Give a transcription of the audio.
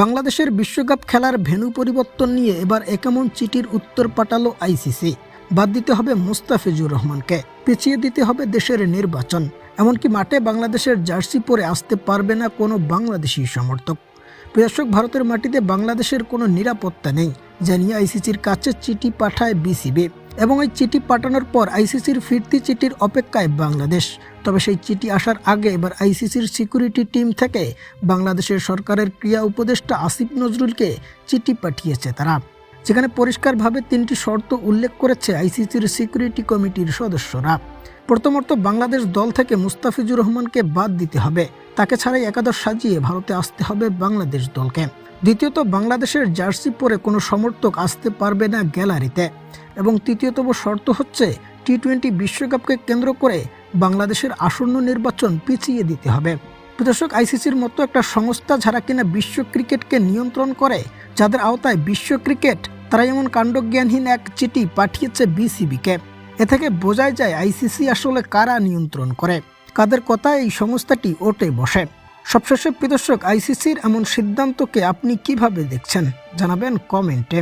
বাংলাদেশের বিশ্বকাপ খেলার ভেন্যু পরিবর্তন নিয়ে এবার একেমন চিঠির উত্তর পাঠালো আইসিসি। বাদ দিতে হবে মুস্তাফিজুর রহমানকে। পিছিয়ে দিতে হবে দেশের নির্বাচন। এমনকি মাঠে বাংলাদেশের জার্সি পরে আসতে পারবে না কোনো বাংলাদেশি সমর্থক। দর্শক, ভারতের মাটিতে বাংলাদেশের কোনো নিরাপত্তা নেই। জানিয়ে আইসিসির কাছে চিঠি পাঠায় বিসিবি। এবং এই চিঠি পাঠানোর পর আইসিসির ফিরতি চিঠির অপেক্ষায় বাংলাদেশ। তবে সেই চিঠি আসার আগে এবার আইসিসির সিকিউরিটি টিম থেকে বাংলাদেশের সরকারের ক্রিয়া উপদেষ্টা আসিফ নজরুলকে চিঠি পাঠিয়েছে তারা। যেখানে পরিষ্কারভাবে তিনটি শর্ত উল্লেখ করেছে আইসিসির সিকিউরিটি কমিটির সদস্যরা। প্রথমত, বাংলাদেশ দল থেকে মুস্তাফিজুর রহমানকে বাদ দিতে হবে। তাকে ছাড়াই একাদশ সাজিয়ে ভারতে আসতে হবে বাংলাদেশ দলকে। দ্বিতীয়ত, বাংলাদেশের জার্সি পরে কোনো সমর্থক আসতে পারবে না গ্যালারিতে। এবং তৃতীয়তম শর্ত হচ্ছে টি টোয়েন্টি বিশ্বকাপকে কেন্দ্র করে বাংলাদেশের আসন্ন নির্বাচন পিছিয়ে দিতে হবে। প্রদর্শক আইসিসির মতো একটা সংস্থা যারা কিনা বিশ্ব ক্রিকেটকে নিয়ন্ত্রণ করে, যাদের আওতায় বিশ্ব ক্রিকেট, তারা এমন কাণ্ডজ্ঞানহীন এক চিঠি পাঠিয়েছে বিসিবিকে। এ থেকে বোঝাই যায় আইসিসি আসলে কারা নিয়ন্ত্রণ করে, কাদের কথা এই সংস্থাটি ওটে বসে। সবশেষে প্রদর্শক আইসিসির এমন সিদ্ধান্তকে আপনি কীভাবে দেখছেন, জানাবেন কমেন্টে।